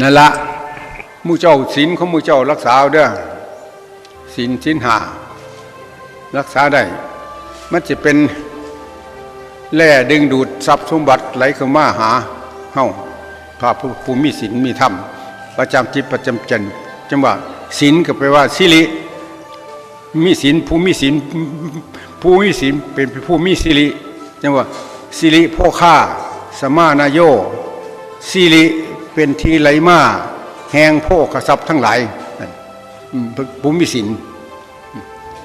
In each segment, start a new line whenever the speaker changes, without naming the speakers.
นั่นละมู่เจ้าศีลของมู่เจ้ารักษาเอาเด้อศีลศีลหารักษาได้ มันจะเป็นแร่ดึงดูดทรัพย์สมบัติไหลเข้ามาหาเฮาพระผู้มีศีลมีธรรม ประจำจิตประจำใจจังว่าศีลก็แปลว่าสิริมีศีลผู้มีศีลผู้มีศีลเป็นผู้มีสิริจังว่าสิริพ่อข้าสมานายโยสิริ เป็นทีไหลมาแหงโภคทรัพย์ทั้งหลายนั่นอืมผู้มีศีล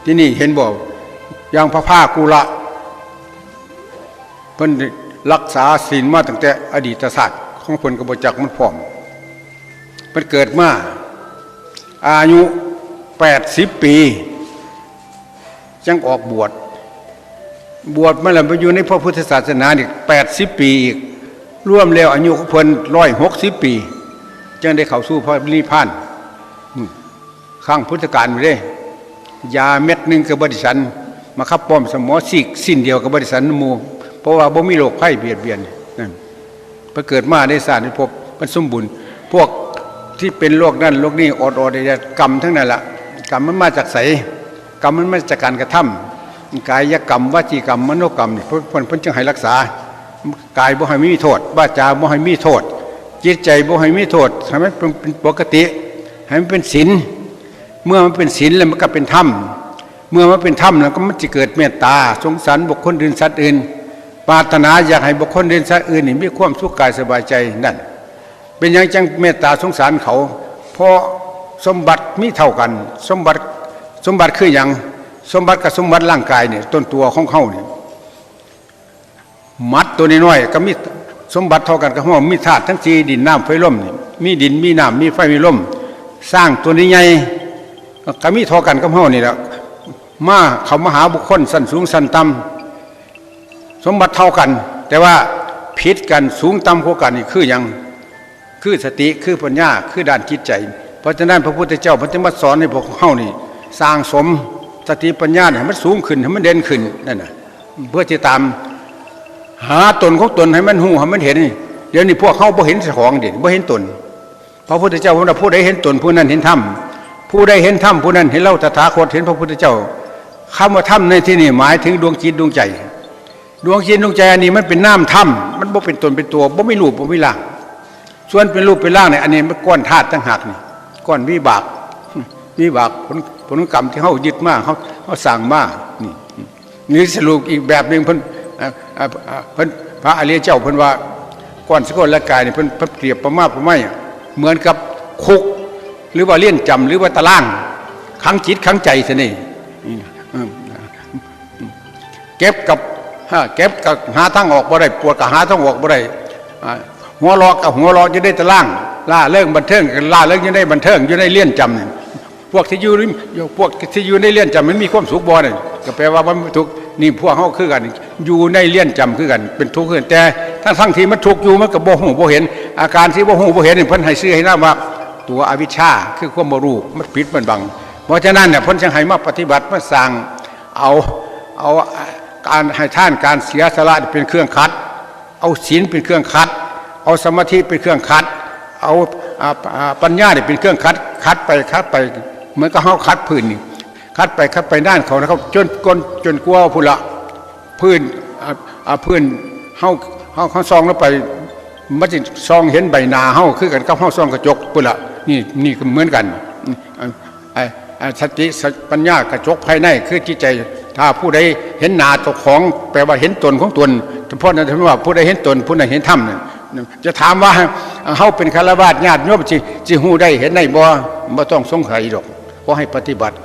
ที่นี่เห็นบอกอย่างพระภาคกุละเพิ่นรักษาศีลมาตั้งแต่อดีตศาสตร์ของเพิ่นกบจักมันพร้อมเพิ่นเกิดมาอายุ80ปีจังออกบวชบวชมาแล้วไปอยู่ในพระพุทธศาสนาอีก80ปีอีก ร่วมแล้วอายุของเพิ่น160ปีจังได้เข้าสู่พระนิพพานข้างพุทธกาลไปเด้ยาเม็ดหนึ่งกับบริสันมาขับป้อมสมอสิกสิ้นเดียวกับบริสันมูเพราะว่าบ่มีโรคไข้เบียดเบียนนั่นพอเกิดมาได้สารในพบมันสมบูรณ์พวกที่เป็นโรคนั่นโรคนี้อดอดได้กรรมทั้งนั้นละกรรมมันมาจากไสกรรมมันมาจากการกระทำกายกรรมวจีกรรมมโนกรรมเพิ่นเพิ่นเพิ่นจึงให้รักษา กายบ่ให้มีโทษวาจาบ่ให้มีโทษ จิตใจบ่ให้มีโทษให้มันเป็นปกติให้มันเป็นศีลเมื่อมันเป็นศีลแล้วมันก็เป็นธรรมเมื่อมันเป็นธรรมแล้วก็มันจะเกิดเมตตา สงสารบุคคลอื่นสัตว์อื่นปรารถนาอยากให้บุคคลอื่นสัตว์อื่นนี่มีความสุขกายสบายใจนั่นเป็นอย่างจังเมตตาสงสารเขาเพราะสมบัติมีเท่ากัน สมบัติสมบัติคืออย่างสมบัติกับสมบัติร่างกายเนี่ยต้นตัวของเขาเนี่ย มัดตัวน้อยๆก็มีสมบัติเท่ากันกับห้อมีธาตุทั้งสี่ดินน้ำไฟลมมีดินมีน้ำมีไฟมีลมสร้างตัวนี้ใหญ่ก็มีเทอกันกับเฮานี่แหละมาเขามาหาบุคคลสั้นสูงสั้นต่ำสมบัติเท่ากัน แต่ว่าผิดกันสูงต่ำกว่ากันนี่คืออย่างคือสติคือปัญญาคือด้านจิตใจ เพราะฉะนั้นพระพุทธเจ้าพระธรรมสอนให้พวกเฮานี่ สร้างสมสติปัญญาเนี่ยให้มันสูงขึ้นให้มันเด่นขึ้นนั่นน่ะเพื่อจะตาม หาตนของตนให้มันหูให้มันเห็นเดี๋ยวนี้พวกเขาบ่เห็นของเด่นบ่เห็นตนพระพุทธเจ้าพระผู้ใดเห็นตนผู้นั้นเห็นธรรมผู้ใดเห็นธรรมผู้นั้นเห็นเราตถาคตเห็นพระพุทธเจ้าคำว่าธรรมในที่นี่หมายถึงดวงจิตดวงใจ ดวงจิตดวงใจอันนี้มันเป็นน้ำธรรมมันบ่เป็นตนเป็นตัวบ่ไม่รูปบ่ไม่ร่างส่วนเป็นรูปเป็นร่างเนี่ยอันนี้มันก้อนธาตุต่างหากนี่ก้อนวิบากวิบากผลผลกรรมที่เขายึดมากเขาเขาสั่งมากนี่นี่สรุปอีกแบบหนึ่งเพิ่น เพิ่นพระอริยเจ้าเพิ่นว่าก้อนสกลละกายเนี่ยเพิ่นเปรียบประมาณประไม่เหมือนกับคุก หรือว่าเลี่ยนจำหรือว่าตารางขังจิตขังใจซะนี่อืมเก็บกับเก็บกับหาทางออกบ่ได้ปวดกับหาทางออกบ่ได้หัวรอกับหัวรอจะได้ตารางล่าเรื่องบันเทิงล่าเรื่องจะได้บันเทิงจะได้เลี่ยนจำพวกที่อยู่พวกที่อยู่ในเลี่ยนจำมันมีความสุขบ่เนี่ยก็แปลว่ามันทุก นี่พวกเขาคือกัน อยู่ในเลี่ยนจำคือกัน เป็นทุกข์คือกันแต่ทั้งทั้งที่มันทุกข์อยู่มันก็บ่หูบ่เห็น อาการที่บ่หูบ่เห็นนี่พิ่นให้ซื้อให้น้าว่าตัวอวิชชาคือความบรูมันปิดมันบัง เพราะฉะนั้นเนี่ยพ้นจังไห้มาปฏิบัติมาสั่งเอาเอาการให้ท่านการเสียสละเป็นเครื่องคัด เอาศีลเป็นเครื่องคัด เอาสมาธิเป็นเครื่องคัด เอาปัญญาเนี่ยเป็นเครื่องคัดคัดไปคัดไปเหมือนกับเฮาคัดพื้นนี่ คัดไปคัดไปด้านเขานะครับจนกนจนกลัวพุละพื้นอาพื้นเฮาเฮาเขาซองแล้วไปมันจะซองเห็นใบนาเฮาคือกันกับเฮาซองกระจกพุละนี่นี่ก็เหมือนกันสติปัญญากระจกภายในคือจิตใจ ถ้าผู้ใดเห็นนาเจ้าของ แปลว่าเห็นตนของตนเพราะนั้นถือว่าผู้ใดเห็นตนผู้นั้นเห็นธรรมเนี่ยจะถามว่าเฮาเป็นคารวะญาติโยมสิสิฮูได้เห็นได้บ่บ่ต้องสงสัยดอกขอให้ปฏิบัติ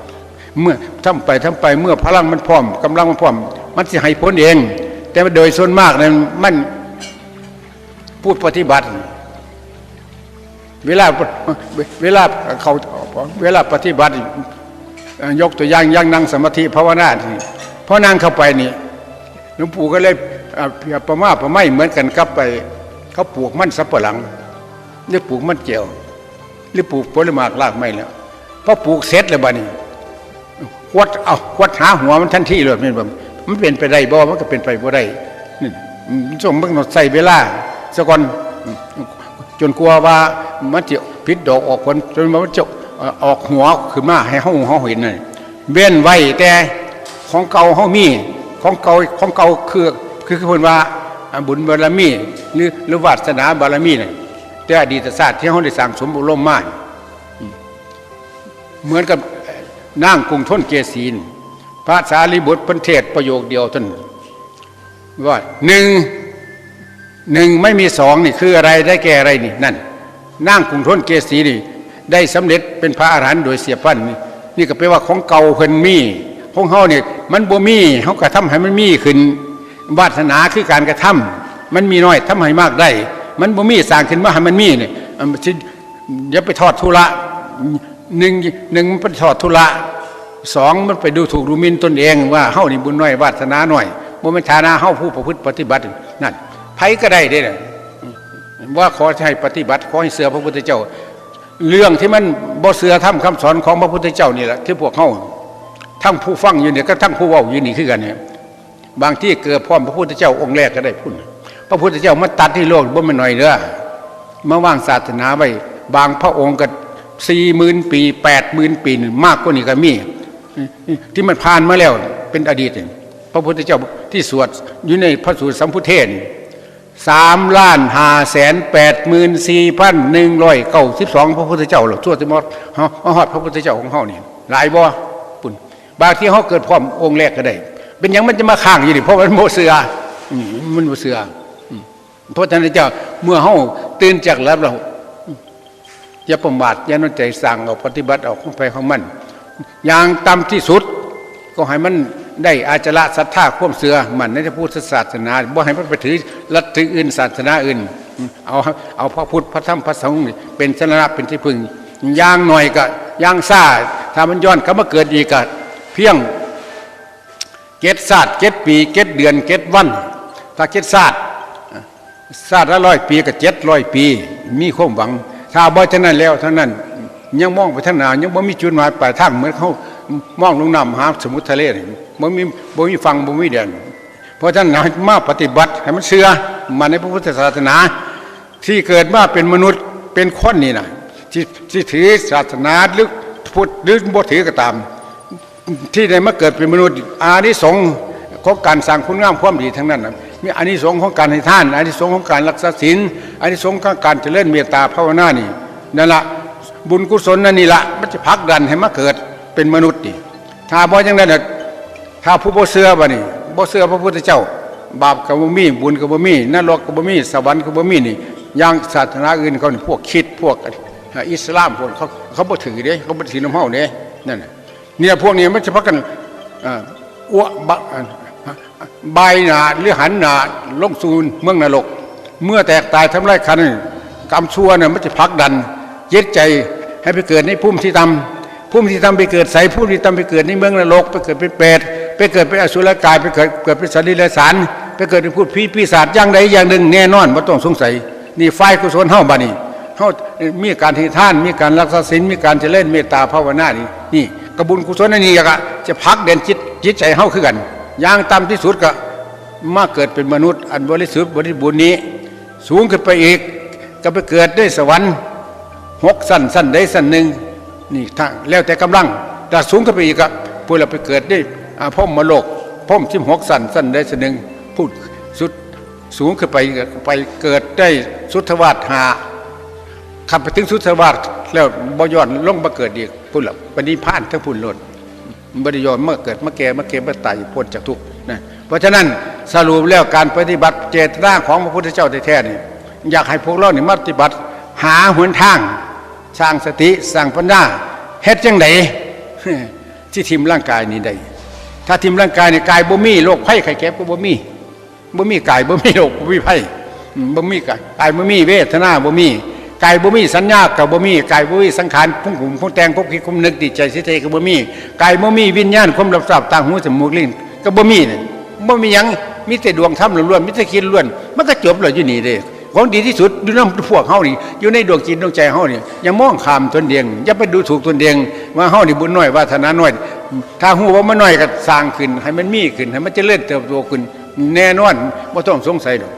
เมื่อทำไปทำไปเมื่อพลังมันพร้อมกำลังมันพร้อม มันสิให้ผลเอง แต่โดยส่วนมากนั้นมันพูดปฏิบัติ เวลาเวลาเขาเวลาปฏิบัติ ยกตัวอย่างย่างนั่งสมาธิภาวนาที่พอนั่งเข้าไปนี่หลวงปู่ก็เลยเปรียบประมาประไม่เหมือนกันกับไป เขาปลูกมันสับปะหลังหรือปลูกมันเจียว หรือปลูกผลไม้รากไม้แล้วพอปลูกเสร็จแล้วบ้านี้ ควัดเอาควัดหาหัวมันทันทีเลยมันแบบมันเป็นไปได้บ่มันก็เป็นไปบ่ได้นี่ส่งมันต้องใส่เวลาสะก่อนจนกลัวว่ามันจะพิษดอกออกผลจนมันจะออกหัวขึ้นมาให้เฮาเฮาเห็นนั่นเว้นไว้แต่ของเก่าเฮามีของเก่าของเก่าคือคือคือพิ่นว่าบุญบารมีหรือหรือวาสนาบารมีน่ะแต่อดีตศาสตร์ที่เฮาได้สั่งสมบุร่มมากเหมือนกับ นางกรุงทนเกศีนพระสารีบุตรพันเทศประโยคเดียวท่านว่าหนึ่งหนึ่งไม่มีสองนี่คืออะไรได้แก่อะไรนี่นั่นนั่งกรุงทนเกษีนี่ ได้สำเร็จเป็นพระอรหันต์โดยเสียพันนี่นี่ก็แปลว่าของเก่าเพิ่นมีของเฮาเนี่ยมันบ่มีเฮากระทำให้มันมีขึ้นวาสนาคือการกระทำมันมีน้อยทำให้มากได้ มันบ่มีสร้างขึ้นมาให้มันมีเนี่ยอย่าไปทอดทุระ หนึ่งหนึ่งมันไปทอดทุระสองมันไปดูถูกดูมินตนเองว่าเฮานี่บุญน้อยวาสนาหน้อยบ่แม่นฐานะเฮาผู้ประพฤติปฏิบัตินั่นไผก็ได้เด้นะว่าขอให้ปฏิบัติขอให้เสือพระพุทธเจ้า เรื่องที่มันบ่เสือทำคำสอนของพระพุทธเจ้านี่แหละที่พวกเขาทั้งผู้ฟังอยู่เนี่ยก็ทั้งผู้ว้าอยู่นี่คือกันเนี่ยบางที่เกิดพร้อมพระพุทธเจ้าองค์แรกก็ได้พุ่นพระพุทธเจ้ามาตัดที่โลกบ่ม่นหน่อยเด้อมาว่างศาสนาไว้บางพระองค์ก็ สี่หมื่นปีแปดหมื่นปีมากกว่านี้ก็มีที่มันผ่านมาแล้วเป็นอดีตเนี่ยพระพุทธเจ้าที่สวดอยู่ในพระสูตรสัมพุทเทศนี่สามล้านห้าแสนแปดหมื่นสี่พันหนึ่งร้อยเก้าสิบสองพระพุทธเจ้าหรอกทั่วทั้งหมดเฮาฮอดพระพุทธเจ้าของเฮานี่หลายบ่ปุ่นบางที่เฮาเกิดพร้อมองค์แรกก็ได้ เป็นยังมันจะมาข้างอยู่นี่เพราะมันโมเสือมันโมเสือพระฉะนั้นเจ้าเมื่อเฮาตื่นจากหลับแล้ว อย่าประมาทอย่านอนใจสั่งเอาปฏิบัติเอาของไปของมัน อย่างต่ำที่สุด ก็ให้มันได้อาจละศรัทธาควบเสือมันในพระพุทธศาสนาบ่ให้มันไปถือลัทธิอื่นศาสนาอื่น เอาเอาพระพุทธพระธรรมพระสงฆ์เป็นสนะเป็นที่พึ่งอย่างหน่อยก็อย่างซ่าถ้ามันย้อนก็มาเกิดอีกก็เพียงเกตศาสตร์เกตปีเกตเดือนเกตวัน ถ้าเกตศาสตร์ศาสตร์ละร้อยปีก็เจ็ดร้อยปี มีความหวัง ถ้าบ่เท่านั้นแล้วเท่านั้นยังมองไปทางหนายังบ่มีจุดหมายปลายทางเหมือนเขามองลงน้ำหาสมุทรทะเลนี่บ่มีบ่มีฟังบ่มีเดินเพราะฉะนั้นให้มาปฏิบัติให้มันเชื่อมาในพระพุทธศาสนา ที่เกิดมาเป็นมนุษย์เป็นคนนี่นะที่ที่ถือศาสนาหรือพุทธหรือบ่ถือก็ตาม ที่ได้มาเกิดเป็นมนุษย์อานิสงส์ของการสร้างคุณงามความดีทั้งนั้นนะ มีอานิสงส์ของการให้ท่านอานิสงส์ของการรักษาศีลอานิสงส์ของการเจริญเมตตาภาวนานี่นั่นละบุญกุศลนั่นนี่ละมันจะผลักดันให้มาเกิดเป็นมนุษย์นี่ถ้าบ่จังนั้นน่ะถ้าผู้บ่เชื่อบ่นี่บ่เชื่อพระพุทธเจ้า บาปก็บ่มีบุญก็บ่มีนรกก็บ่มีสวรรค์ก็บ่มีนี่อย่างศาสนาอื่นเขานี่พวกคิดพวกอิสลามพวกเขาเขาบ่ถือเด้เขาบ่ถือน้ำเฮาเด้นั่นเนี่ยพวกนี้มันจะพักกันอ้วบะ ใบหนาหรือหันหนาลงสู่เมืองนรก เมื่อแตกตายทำไรคันกรรมชั่วเนี่ยมันจะพักดันยึดใจให้ไปเกิดในภูมิที่ต่ำภูมิที่ต่ำไปเกิดใสภูมิที่ต่ำไปเกิดในเมืองนรก ไปเกิดเป็นเปรตไปเกิดเป็นอสุรกายไปเกิดเกิดเป็นสัตว์ดิเรกชันไปเกิดเป็นพูดผีปีศาจอย่างใดอย่างหนึ่งแน่นอนไม่ต้องสงสัย นี่ไฟกุศลเฮาบานี่เฮามีการที่ท่านมีการรักษาศีลมีการเจริญเมตตาภาวนานี่นี่กระบุญกุศลนนี้ก็จะพักเด่นจิตจิตใจเฮาคือกัน อย่างต่ำที่สุดก็มาเกิดเป็นมนุษย์ อันบริสุทธิ์บริบูรณ์นี้ สูงขึ้นไปอีก ก็ไปเกิดได้สวรรค์หกสั้นสั้นได้สั้นหนึ่งนี่ทางแล้วแต่กำลังแต่สูงขึ้นไปอีกก็พวกเราไปเกิดได้อาพ่อมมโลกพ่อมชิมหกสั้นสั้นได้สั้นหนึ่งพูดสุดสูงขึ้นไปก็ไปเกิดได้สุทธวาสหาขับไปถึงสุทธวาสแล้วบย้อนลงมาเกิดอีกพุ่นละปณิพานทั้งพุ่นหล่น บริยอนเมื่อเกิดเมื่อแก่เมื่อเก็บเมื่อตายพ้นจากทุกข์นะเพราะฉะนั้นสรุปแล้วการปฏิบัติเจตนาของพระพุทธเจ้าแท้ๆนี่อยากให้พวกเราเนี่มาปฏิบัติ หาหนทางสร้างสติสร้างปัญญาเฮ็ดจังไดที่ทิมร่างกายนี้ได้ถ้าทิมร่างกายนี่กายบ่มีโรคไข้ไข้เก็บก็บ่มีบ่มีกายบ่มีโรคบ่มีไข้อืมบ่มีกายกายบ่มีเวทนาบ่มี กายบ่มีสัญญากับบ่มีกายบ่มีสังขารพุ่งหุ่มพุ่งแตงพุ่งคิดพุ่งนึกติดใจสิเทก็บ่มีกายบ่มีวิญญาณความรับทราบตาหูจมูกลิ้นก็บ่มีนี่ยบ่มียังมีแต่ดวงธรรมล้วนๆมีแต่คิดล้วน มันก็จบแล้วอยู่นี่เด้ของดีที่สุดอยู่นำพวกเฮานี่อยู่ในดวงจิตดวงใจเฮานี่อย่ามองข้ามตนเดียงอย่าไปดูถูกตนเดียงว่าเฮานี่บุญน้อยวาสนาน้อย ถ้าฮู้ว่ามันน้อยก็สร้างขึ้น ให้มันมีขึ้นให้มันเจริญเติบโตขึ้นแน่นอนบ่ต้องสงสัยดอก